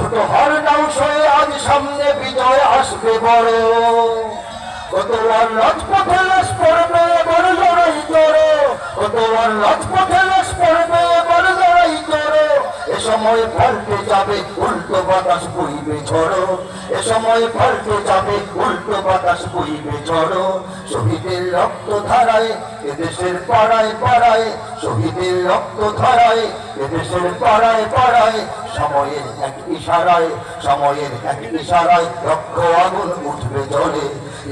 ছোট সয়ে আজ সামনে বিজয় আসবে বড় কতবার রাজপথে লাশ পড়বে বড় লড়াই করো কতবার রাজপথে লাশ পড়বে সময় পাল্টে যাবে, উল্টো বাতাস বইবে ঝড়ো। এ সময় পাল্টে যাবে, উল্টো বাতাস বইবে ঝড়ো। শহীদের রক্ত ধারায় এদেশের পাড়ায় পাড়ায়, শহীদের রক্ত ধারায় এদেশের পাড়ায় পাড়ায়, সময়ের এক ইশারায়, সময়ের এক ইশারায় রক্ত আগুন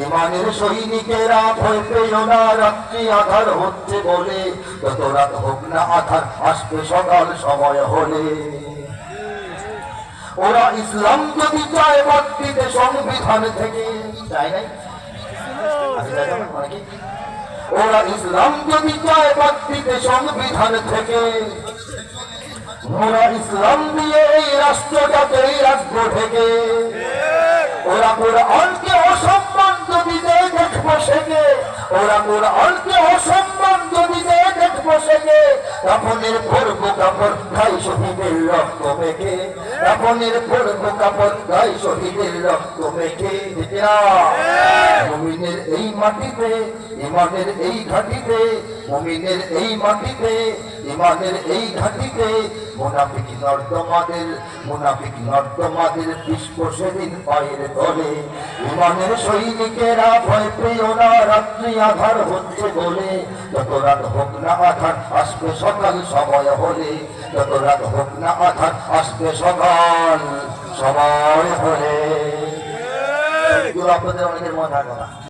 ইমানের সৈনিকেরা ভয় পেল না রাত্রি আধার হচ্ছে বলে। যত রাত হোক না আধার আসবে সকাল সময় হলে। ওরা ইসলাম যদি চায় বাদ সংবিধান থেকে চায় নাই? আমি চাই না, অনেকে? ওরা ইসলাম যদি চায় বাদ সংবিধান থেকে ওরা ইসলাম দিয়ে এই রাষ্ট্রটাকে এই রাষ্ট্র থেকে ওরা কোরআনকে ওরা কোরআনকে অসম্মান যদি দেখব সেকে কাপনের পরব কাপড় গাই শহীদের রক্ত মেখে। কাপনের পরব কাপড় গাই শহীদের রক্ত মেখে? মুমিনের এই মাটিতে, ইমানের এই ঘাটিতে, মুমিনের এই মাটিতে, ইমানের এই ঘাটিতে মুনাফিক নর্দমাদের মুনাফিক নর্দমাদের পুষ্প সেদিন পায়ের তলে। ইমানের সৈনিকেরা ভয় প্রিয় না রাত্রি আধার হচ্ছে বলে। যত রাত হোক না আধার আসবে সকাল সময় হলে। যত রাত হোক না আধার আসবে সকাল সময় হলে। আপনাদের অনেকের মনে থাকবে না।